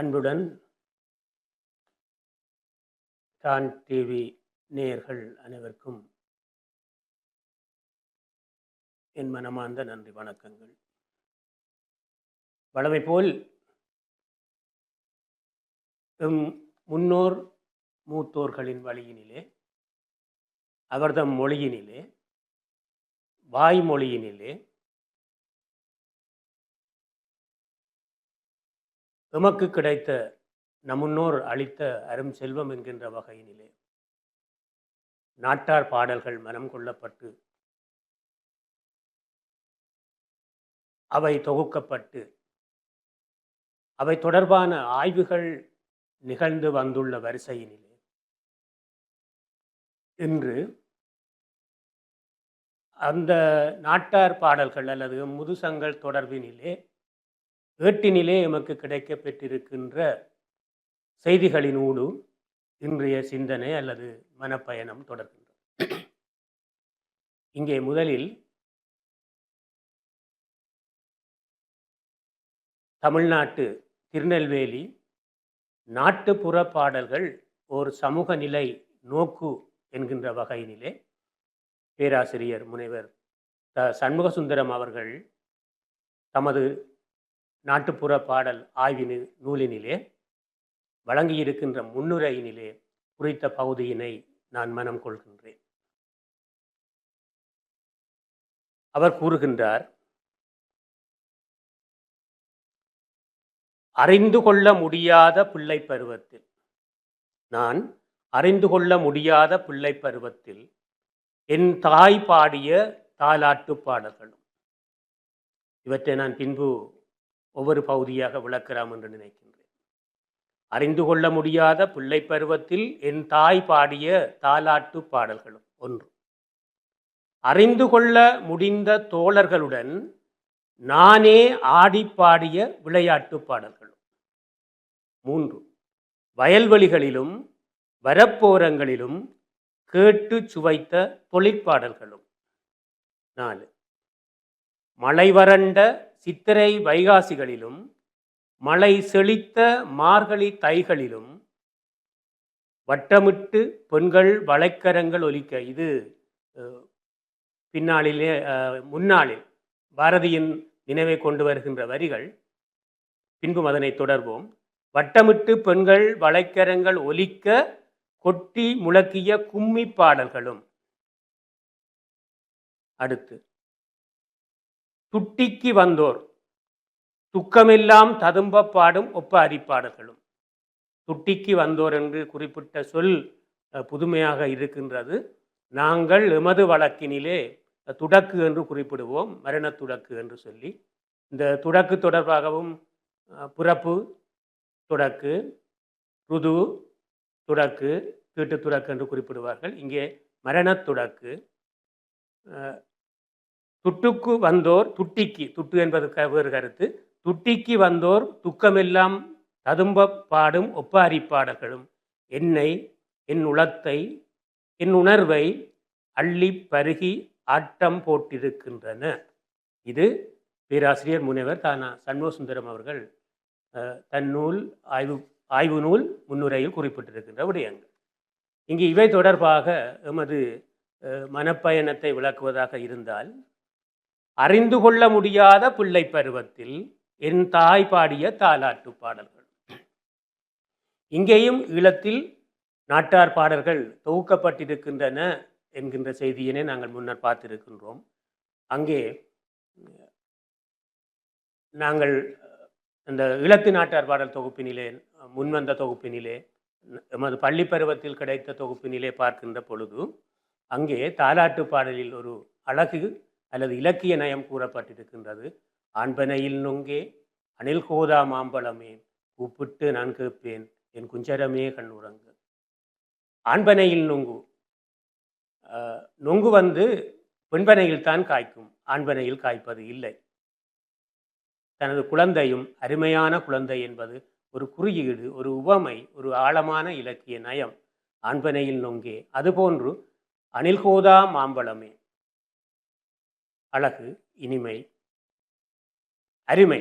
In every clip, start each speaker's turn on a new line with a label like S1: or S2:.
S1: அன்புடன் Don TV நேயர்கள் அனைவருக்கும் என் மனமார்ந்த நன்றி வணக்கங்கள். வளமை போல் எம் முன்னோர் மூத்தோர்களின் வழியினிலே அவர்தம் மொழியினிலே வாய்மொழியினிலே எமக்கு கிடைத்த நமுன்னோர் அளித்த அரும் செல்வம் என்கின்ற வகையினிலே. நாட்டார் பாடல்கள் மனம் கொள்ளப்பட்டு அவை தொகுக்கப்பட்டு அவை தொடர்பான ஆய்வுகள் நிகழ்ந்து வந்துள்ள வரிசையினிலே. இன்று அந்த நாட்டார் பாடல்கள் அல்லது முதுசங்கள் தொடர்பினிலே ஏட்டினிலே எமக்கு கிடைக்க பெற்றிருக்கின்ற செய்திகளினூடு இன்றைய சிந்தனை அல்லது மனப்பயணம் தொடர்கின்றது. இங்கே முதலில் தமிழ்நாட்டு திருநெல்வேலி நாட்டுப்புற பாடல்கள் ஒரு சமூக நிலை நோக்கு என்கின்ற வகையினிலே பேராசிரியர் முனைவர் த சண்முகசுந்தரம் அவர்கள் தமது நாட்டுப்புற பாடல் ஆய்வினு நூலினிலே வழங்கியிருக்கின்ற முன்னுரையினிலே குறித்த பகுதியினை நான் மனம் கொள்கின்றேன். அவர் கூறுகின்றார் அறிந்து கொள்ள முடியாத பிள்ளை பருவத்தில் நான் அறிந்து கொள்ள முடியாத பிள்ளை பருவத்தில் என் தாய் பாடிய தாலாட்டு பாடல்களும் இவற்றை நான் பின்பு ஒவ்வொரு பகுதியாக விளக்கலாம் என்று நினைக்கின்றேன். அறிந்து கொள்ள முடியாத பிள்ளை பருவத்தில் என் தாய் பாடிய தாலாட்டு பாடல்களும் ஒன்று. அறிந்து கொள்ள முடிந்த தோழர்களுடன் நானே ஆடி பாடிய விளையாட்டு பாடல்களும். மூன்று. வயல்வெளிகளிலும் வரப்போரங்களிலும் கேட்டு சுவைத்த தொழிற்பாடல்களும். நாலு. மழை வறண்ட சித்திரை வைகாசிகளிலும் மழை செழித்த மார்கழி தைகளிலும் வட்டமிட்டு பெண்கள் வளைக்கரங்கள் ஒலிக்க இது பின்னாளிலே முன்னாளில் பாரதியின் நினைவை கொண்டு வருகின்ற வரிகள். பின்பும் அதனை தொடர்வோம். வட்டமிட்டு பெண்கள் வளைக்கரங்கள் ஒலிக்க கொட்டி முழக்கிய கும்மி பாடல்களும். அடுத்து துட்டிக்கு வந்தோர். துக்கமெல்லாம் ததும்ப பாடும் ஒப்ப அரிப்பாடல்களும் துட்டிக்கு வந்தோர் என்று குறிப்பிட்ட சொல் புதுமையாக இருக்கின்றது. நாங்கள் எமது வழக்கினிலே துடக்கு என்று குறிப்பிடுவோம் மரண துடக்கு என்று சொல்லி. இந்த துடக்கு தொடர்பாகவும் பிறப்பு துடக்கு ருது துடக்கு தீட்டு துடக்கு என்று குறிப்பிடுவார்கள். இங்கே மரண துடக்கு துட்டுக்கு வந்தோர் துட்டிக்கு துட்டு என்பது வேறு கருத்து. துட்டிக்கு வந்தோர் துக்கமெல்லாம் ததும்ப பாடும் ஒப்பாரி பாடல்களும். என்னை என் உளத்தை என் உணர்வை அள்ளி பருகி ஆட்டம் போட்டிருக்கின்றன. இது பேராசிரியர் முனைவர் தானா சண்முகசுந்தரம் அவர்கள் தன் நூல் ஆய்வு ஆய்வு நூல் முன்னுரையில் குறிப்பிட்டிருக்கின்ற விடயங்கள். இங்கு இவை தொடர்பாக எமது மனப்பயணத்தை விளக்குவதாக இருந்தால் அறிந்து கொள்ள முடியாத பிள்ளை பருவத்தில் என் தாய் பாடிய தாலாட்டு பாடல்கள். இங்கேயும் ஈழத்தில் நாட்டார் பாடல்கள் தொகுக்கப்பட்டிருக்கின்றன என்கின்ற செய்தியினை நாங்கள் முன்னர் பார்த்திருக்கின்றோம். அங்கே நாங்கள் அந்த ஈழத்து நாட்டார் பாடல் தொகுப்பினிலே முன்வந்த தொகுப்பினிலே எமது பள்ளி பருவத்தில் கிடைத்த தொகுப்பினிலே பார்க்கின்ற பொழுது அங்கே தாலாட்டு பாடலில் ஒரு அழகு அல்லது இலக்கிய நயம் கூறப்பட்டிருக்கின்றது. ஆண்பனையில் நொங்கே அணில் கோதா மாம்பழமே கூப்பிட்டு நான் கேட்பேன் என் குஞ்சரமே கண்ணுறங்கு. ஆண்பனையில் நொங்கு. நொங்கு வந்து பெண்பனையில் தான் காய்க்கும் ஆண்பனையில் காய்ப்பது இல்லை. தனது குழந்தையும் அருமையான குழந்தை என்பது ஒரு குறியீடு ஒரு உவமை ஒரு ஆழமான இலக்கிய நயம். ஆண்பனையில் நொங்கே அதுபோன்று அணில்கோதா மாம்பழமே அழகு இனிமை அருமை.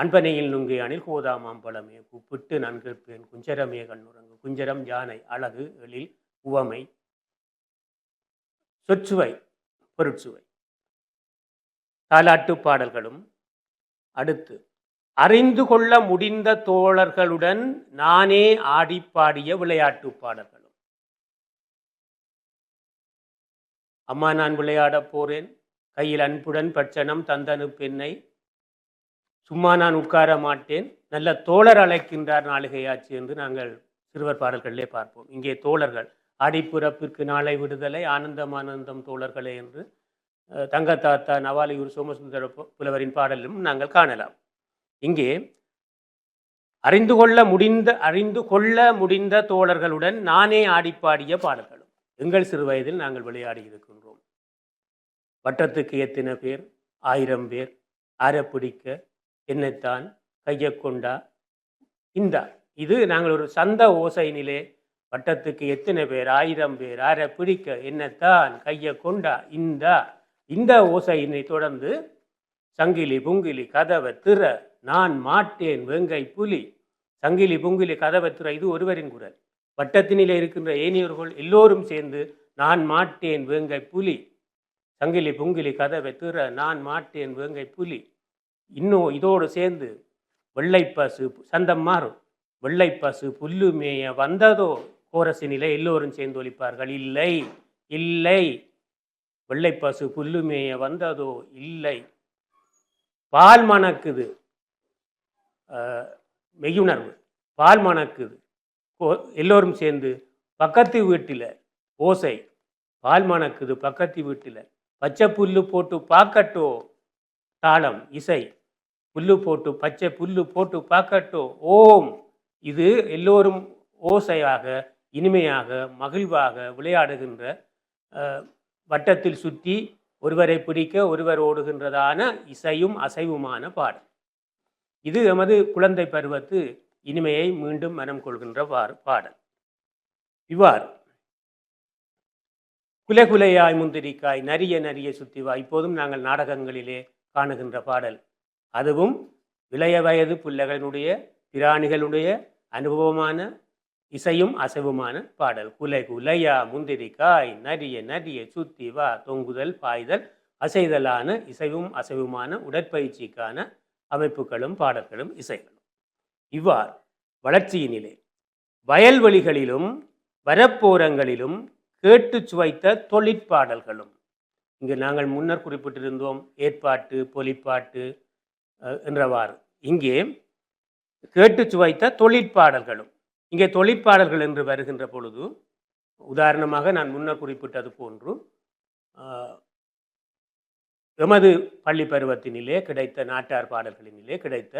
S1: அன்பனையில் நுங்கையானில் கோதாமாம் கூப்பிட்டு குப்பிட்டு நன்கிருப்பேன் குஞ்சரமே கண்ணுறங்கு. குஞ்சரம் யானை அழகு எழில் உவமை. சொற்சுவை பொருட்சுவை. தாலாட்டு பாடல்களும் அடுத்து. அறிந்து கொள்ள முடிந்த தோழர்களுடன் நானே ஆடி பாடிய விளையாட்டு பாடல்கள். அம்மா நான் விளையாடப் போறேன். கையில் அன்புடன் பட்சணம் தந்தனு பெண்ணை. சும்மா நான் உட்கார மாட்டேன். நல்ல தோழர் அழைக்கின்றார் நாளிகையாச்சு என்று நாங்கள் சிறுவர் பாடல்களிலே பார்ப்போம். இங்கே தோழர்கள் ஆடிப்புறப்பிற்கு நாளை விடுதலை ஆனந்தம் ஆனந்தம் தோழர்களே என்று தங்க தங்கத்தாத்தா நவாலியூர் சோமசுந்தர புலவரின் பாடலும் நாங்கள் காணலாம். இங்கே அறிந்து கொள்ள முடிந்த அறிந்து கொள்ள முடிந்த தோழர்களுடன் நானே ஆடிப்பாடிய பாடல்கள் எங்கள் சிறு வயதில் நாங்கள் விளையாடி இருக்கின்றோம். வட்டத்துக்கு எத்தனை பேர்? ஆயிரம் பேர். அரை பிடிக்க என்னைத்தான் கையை கொண்டா இந்தா இது நாங்கள் ஒரு சந்த ஓசையினிலே வட்டத்துக்கு எத்தனை பேர்? ஆயிரம் பேர். ஆரை பிடிக்க என்னத்தான் கையை கொண்டா இந்தா இந்த ஓசையினை தொடர்ந்து சங்கிலி புங்கிலி கதவை திற. நான் மாட்டேன் வெங்கை புலி சங்கிலி புங்கிலி கதவை திற இது ஒருவரின் குரல். வட்டத்தினில் இருக்கின்ற ஏனியவர்கள் எல்லோரும் சேர்ந்து நான் மாட்டேன் வேங்கை புலி. சங்கிலி புங்கிலி கதவை திற நான் மாட்டேன் வேங்கை புலி. இன்னும் இதோடு சேர்ந்து வெள்ளைப்பசு சந்தம் மாறும். வெள்ளைப்பசு புல்லு மேய வந்ததோ கோரசினில எல்லோரும் சேர்ந்து ஒழிப்பார்கள் இல்லை இல்லை. வெள்ளைப்பசு புல்லு மேய வந்ததோ இல்லை. பால் மணக்குது. மெய்யுணர்வு. பால் மணக்குது. எல்லோரும் சேர்ந்து பக்கத்து வீட்டில் ஓசை பால் மணக்குது பக்கத்து வீட்டில். பச்சை புல்லு போட்டு பார்க்கட்டோ தாளம் இசை. புல்லு போட்டு பச்சை புல்லு போட்டு பார்க்கட்டோ ஓம். இது எல்லோரும் ஓசையாக இனிமையாக மகிழ்வாக விளையாடுகின்ற வட்டத்தில் சுற்றி ஒருவரை பிடிக்க ஒருவர் ஓடுகின்றதான இசையும் அசைவுமான பாடல். இது எமது குழந்தை பருவத்து இனிமையை மீண்டும் மனம் கொள்கின்ற பாடல். இவ்வாறு. குலகுலையாய் முந்திரிக்காய் நரிய நரிய சுத்திவா இப்போதும் நாங்கள் நாடகங்களிலே காணுகின்ற பாடல். அதுவும் இளைய வயது பிள்ளைகளுடைய பிராணிகளுடைய அனுபவமான இசையும் அசைவுமான பாடல். குலை குலையா முந்திரிக்காய் நரிய நரிய சுத்தி வா தொங்குதல் பாய்தல் அசைதலான இசைவும் அசைவுமான உடற்பயிற்சிக்கான அமைப்புகளும் பாடல்களும் இசைகள். இவ்வாறு வளர்ச்சியினிலே வயல்வெளிகளிலும் வரப்போரங்களிலும் கேட்டு சுவைத்த தொழிற்பாடல்களும். இங்கு நாங்கள் முன்னர் குறிப்பிட்டிருந்தோம் ஏற்பாட்டு பொலிப்பாட்டு என்றவாறு. இங்கே கேட்டு சுவைத்த தொழிற்பாடல்களும். இங்கே தொழிற்பாடல்கள் என்று வருகின்ற பொழுது உதாரணமாக நான் முன்னர் குறிப்பிட்டது போன்று எமது பள்ளி பருவத்தினிலே கிடைத்த நாட்டார் பாடல்களினிலே கிடைத்த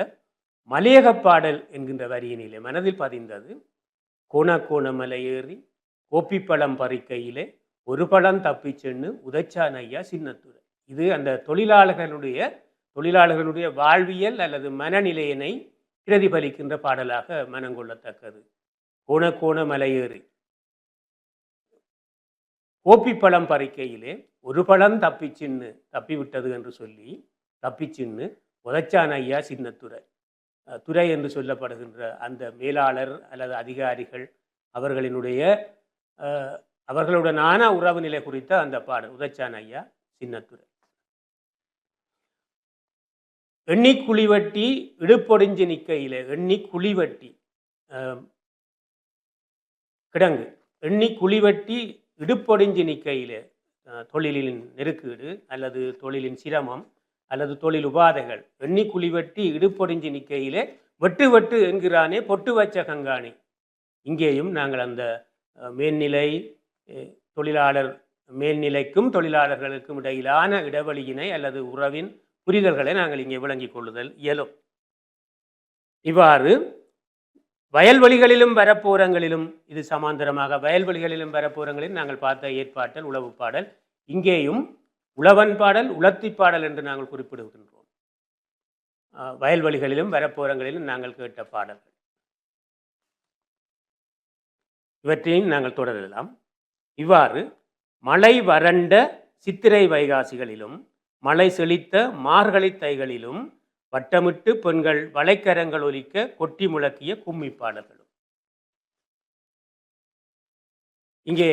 S1: மலையக பாடல் என்கின்ற வரியினிலே மனதில் பதிந்தது. கோண கோண மலை ஏறி கோப்பிப்பழம் பறிக்கையிலே ஒரு பழம் தப்பி சென்று உதச்சான் ஐயா சின்னத்துறை. இது அந்த தொழிலாளர்களுடைய தொழிலாளர்களுடைய வாழ்வியல் அல்லது மனநிலையினை பிரதிபலிக்கின்ற பாடலாக மனங்கொள்ளத்தக்கது கோண கோண மலையேறி கோப்பிப்பழம் பறிக்கையிலே ஒரு பழம் தப்பிச்சின்னு தப்பிவிட்டது என்று சொல்லி தப்பிச்சின்னு உதைச்சான் ஐயா சின்னத்துறை. துறை என்று சொல்லப்படுகின்ற அந்த மேலாளர் அல்லது அதிகாரிகள் அவர்களினுடைய அவர்களுடனான உறவு நிலை குறித்த அந்த பாடல் உதச்சான் ஐயா சின்னத்துறை. எண்ணி குழிவட்டி இடுப்பொடிஞ்சு நிற்கையில் எண்ணி குழிவட்டி அஹ், கிடங்கு. எண்ணி குழிவட்டி இடுப்பொடிஞ்சு நிற்கையில் தொழிலின் நெருக்கீடு அல்லது தொழிலின் சிரமம் அல்லது தொழில் உபாதைகள். எண்ணி குழிவட்டி இடுப்பொடிஞ்சு நிற்கையிலே வெட்டு வெட்டு என்கிறானே பொட்டு வச்ச கங்காணி. இங்கேயும் நாங்கள் அந்த மேல்நிலை தொழிலாளர் மேல்நிலைக்கும் தொழிலாளர்களுக்கும் இடையிலான இடைவெளியினை அல்லது உறவின் புரிதல்களை நாங்கள் இங்கே விளங்கிக் கொள்ளுதல் இயலும். இவ்வாறு வயல்வெளிகளிலும் வரப்போரங்களிலும் இது சமாந்தரமாக வயல்வெளிகளிலும் வரப்போரங்களிலும் நாங்கள் பார்த்த ஏற்பாட்டல் உளவு பாடல் இங்கேயும் உழவன் பாடல் உலத்தி பாடல் என்று நாங்கள் குறிப்பிடுகின்றோம். வயல்வெளிகளிலும் வரப்போரங்களிலும் நாங்கள் கேட்ட பாடல்கள். இவற்றையும் நாங்கள் தொடரலாம். இவ்வாறு மழை வறண்ட சித்திரை வைகாசிகளிலும் மழை செழித்த மார்கழி தைகளிலும் வட்டமிட்டு பெண்கள் வளைக்கரங்கள் ஒலிக்க கொட்டி முழக்கிய கும்மி பாடல்களும். இங்கே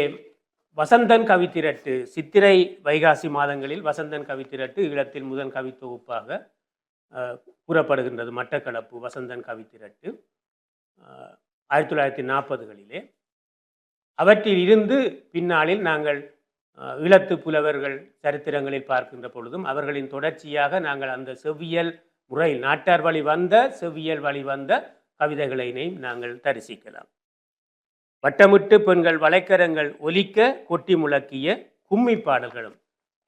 S1: வசந்தன் கவித்திரட்டு சித்திரை வைகாசி மாதங்களில் வசந்தன் கவித்திரட்டு ஈழத்தில் முதன் கவி தொகுப்பாக கூறப்படுகின்றது. மட்டக்களப்பு வசந்தன் கவித்திரட்டு ஆயிரத்தி தொள்ளாயிரத்தி நாற்பதுகளிலே. அவற்றில் இருந்து பின்னாளில் நாங்கள் இழத்து ஈழத்து புலவர்கள் சரித்திரங்களில் பார்க்கின்ற பொழுதும் அவர்களின் தொடர்ச்சியாக நாங்கள் அந்த செவ்வியல் முறையில் நாட்டார் வழி வந்த செவ்வியல் வழி வந்த கவிதைகளினை நாங்கள் தரிசிக்கலாம். வட்டமிட்டு பெண்கள் வலைக்கரங்கள் ஒலிக்க கொட்டி முழக்கிய கும்மி பாடல்களும்.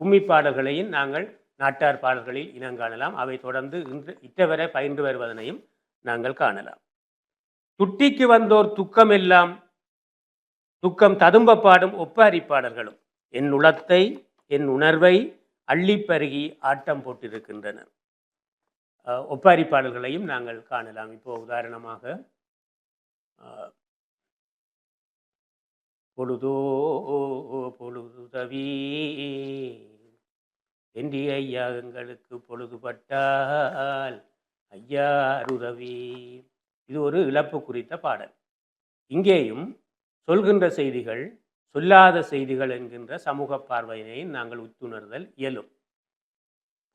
S1: கும்மி பாடல்களையும் நாங்கள் நாட்டார் பாடல்களில் இனங்காணலாம். அவை தொடர்ந்து இன்று இட்டவரை பயின்று வருவதனையும் நாங்கள் காணலாம். துட்டிக்கு வந்தோர் துக்கமெல்லாம் துக்கம் ததும்ப பாடும் ஒப்பாரி பாடல்களும். என் உளத்தை என் உணர்வை அள்ளிப்பருகி ஆட்டம் போட்டிருக்கின்றன. ஒப்பாரி பாடல்களையும் நாங்கள் காணலாம். இப்போ உதாரணமாக பொழுதோ பொழுதுதவி. என்று ஐயா எங்களுக்கு பொழுதுபட்டால் ஐயா அருதவி இது ஒரு இழப்பு குறித்த பாடல். இங்கேயும் சொல்கின்ற செய்திகள் சொல்லாத செய்திகள் என்கின்ற சமூக பார்வையினை நாங்கள் உத்துணர்தல் இயலும்.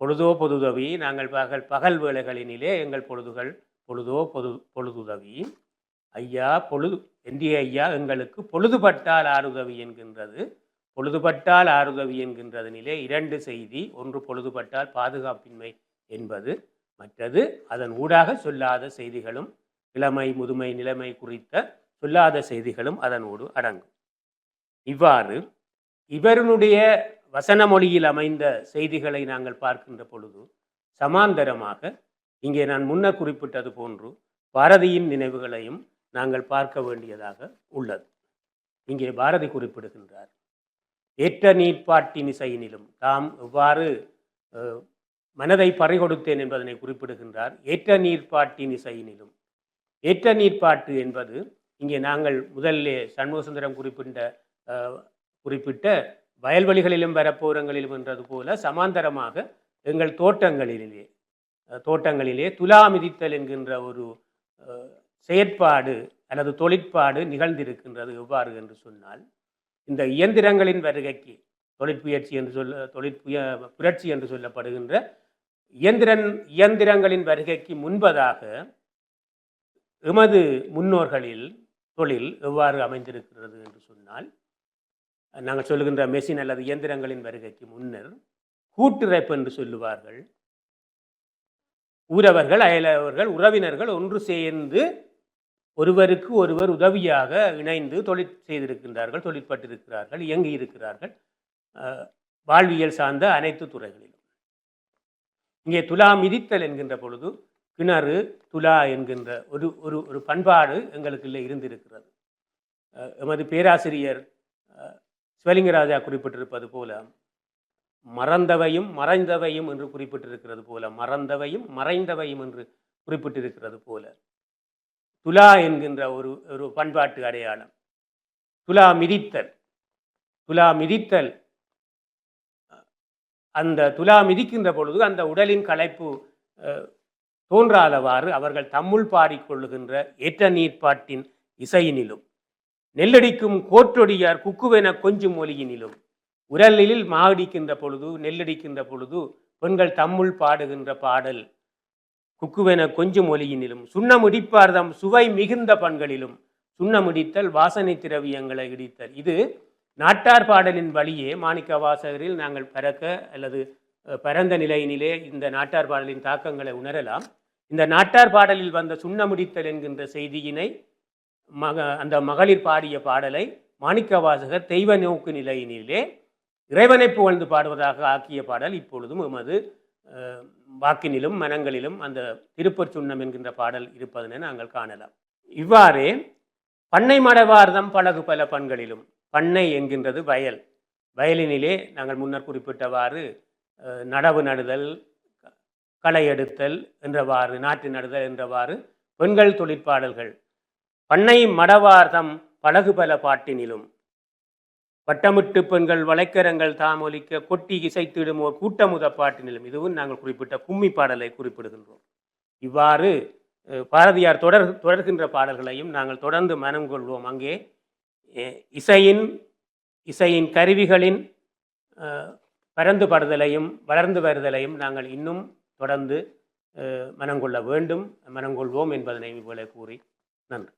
S1: பொழுதோ பொதுதவி நாங்கள் பகல் பகல் வேலைகளினிலே எங்கள் பொழுதுகள் பொழுதோ பொது பொழுதுதவி. ஐயா பொழுது என்டிய ஐயா எங்களுக்கு பொழுதுபட்டால் ஆறுதவி என்கின்றது. பொழுதுபட்டால் ஆறுதவி என்கின்றதனிலே இரண்டு செய்தி. ஒன்று பொழுதுபட்டால் பாதுகாப்பின்மை என்பது மற்றது அதன் ஊடாக சொல்லாத செய்திகளும் இளமை முதுமை நிலைமை குறித்த சொல்லாத செய்திகளும் அதனோடு அடங்கும். இவ்வாறு இவருடைய வசன மொழியில் அமைந்த செய்திகளை நாங்கள் பார்க்கின்ற பொழுது சமாந்தரமாக இங்கே நான் முன்னர் குறிப்பிட்டது போன்று பாரதியின் நினைவுகளையும் நாங்கள் பார்க்க வேண்டியதாக உள்ளது. இங்கே பாரதி குறிப்பிடுகின்றார் ஏற்ற நீட்பாட்டின் இசையினிலும் தாம் எவ்வாறு மனதை பறிகொடுத்தேன் என்பதனை குறிப்பிடுகின்றார். ஏற்ற நீர்ப்பாட்டின் இசையினிலும் ஏற்ற நீர்ப்பாட்டு என்பது இங்கே நாங்கள் முதல்லே சண்முகசுந்தரம் குறிப்பிட்ட குறிப்பிட்ட வயல்வெளிகளிலும் வரப்போரங்களிலும் என்றது போல சமாந்தரமாக எங்கள் தோட்டங்களிலே தோட்டங்களிலே துலா மிதித்தல் என்கின்ற ஒரு செயற்பாடு அல்லது தொழிற்பாடு நிகழ்ந்திருக்கின்றது எவ்வாறு என்று சொன்னால் இந்த இயந்திரங்களின் வருகைக்கு தொழிற்புயற்சி என்று சொல்ல தொழிற்புய புரட்சி என்று சொல்லப்படுகின்ற இயந்திரன் இயந்திரங்களின் வருகைக்கு முன்பதாக எமது முன்னோர்களில் தொழில் எவ்வாறு அமைந்திருக்கிறது என்று சொன்னால் நாங்கள் சொல்லுகின்ற மெஷின் அல்லது இயந்திரங்களின் வருகைக்கு முன்னர் கூட்டுரைப்பு என்று சொல்லுவார்கள். ஊரவர்கள் அயலவர்கள் உறவினர்கள் ஒன்று சேர்ந்து ஒருவருக்கு ஒருவர் உதவியாக இணைந்து தொழில் செய்திருக்கின்றார்கள் தொழிற்பட்டிருக்கிறார்கள் இயங்கி இருக்கிறார்கள் வாழ்வியல் சார்ந்த அனைத்து துறைகளிலும். இங்கே துலா மிதித்தல் என்கின்ற பொழுது கிணறு துலா என்கின்ற ஒரு ஒரு ஒரு பண்பாடு எங்களுக்குள்ளே இருந்திருக்கிறது. எமது பேராசிரியர் சிவலிங்கராஜா குறிப்பிட்டிருப்பது போல மறந்தவையும் மறைந்தவையும் என்று குறிப்பிட்டிருக்கிறது போல மறந்தவையும் மறைந்தவையும் என்று குறிப்பிட்டிருக்கிறது போல துலா என்கின்ற ஒரு ஒரு பண்பாட்டு அடையாளம். துலா மிதித்தல். துலா மிதித்தல். அந்த துலா மிதிக்கின்ற பொழுது அந்த உடலின் களைப்பு தோன்றாதவாறு அவர்கள் தம்முள் பாடிக்கொள்ளுகின்ற ஏற்ற நீர்ப்பாட்டின் இசையினிலும் நெல்லடிக்கும் கோற்றொடியார் குக்குவென கொஞ்சும் மொழியினிலும் உரலில் மாடிக்கின்ற பொழுது நெல்லடிக்கின்ற பொழுது பெண்கள் தம்முள் பாடுகின்ற பாடல் குக்குவென கொஞ்சம் ஒலியினிலும் சுண்ணமுடிப்பார்தம் சுவை மிகுந்த பண்களிலும் சுண்ணமுடித்தல் வாசனை திரவியங்களை இடித்தல். இது நாட்டார் பாடலின் வழியே மாணிக்க வாசகரில் நாங்கள் பறக்க அல்லது பரந்த நிலையினிலே இந்த நாட்டார் பாடலின் தாக்கங்களை உணரலாம். இந்த நாட்டார் பாடலில் வந்த சுண்ணமுடித்தல் என்கின்ற செய்தியினை மக அந்த மகளிர் பாடிய பாடலை மாணிக்க வாசகர் தெய்வ நோக்கு நிலையினிலே இறைவனை புகழ்ந்து பாடுவதாக ஆக்கிய பாடல் இப்பொழுதும் எமது வாக்கினிலும் மனங்களிலும் அந்த திருப்பர் சுண்ணம் என்கின்ற பாடல் இருப்பதனை நாங்கள் காணலாம். இவ்வாறே பண்ணை மடவார்தம் பழகு பல பண்களிலும் பண்ணை என்கின்றது வயல். வயலினிலே நாங்கள் முன்னர் குறிப்பிட்டவாறு நடவு நடுதல் களை எடுத்தல் என்றவாறு நாற்று நடுதல் என்றவாறு பெண்கள் தொழிற்பாடல்கள். பண்ணை மடவார்தம் பழகு பல பாட்டினிலும் வட்டமிட்டு பெண்கள் வளைக்கரங்கள் தாமொலிக்க கொட்டி இசைத்திடும் ஒரு கூட்டமுத பாட்டினிலும் இதுவும் நாங்கள் குறிப்பிட்ட கும்மி பாடலை குறிப்பிடுகின்றோம். இவ்வாறு பாரதியார் தொடர் தொடர்கின்ற பாடல்களையும் நாங்கள் தொடர்ந்து மனம் கொள்வோம். அங்கே இசையின் இசையின் கருவிகளின் பரந்துபடுதலையும் வளர்ந்து வருதலையும் நாங்கள் இன்னும் தொடர்ந்து மனங்கொள்ள வேண்டும் மனங்கொள்வோம் என்பதனை இவ்வளவு கூறி நன்றி.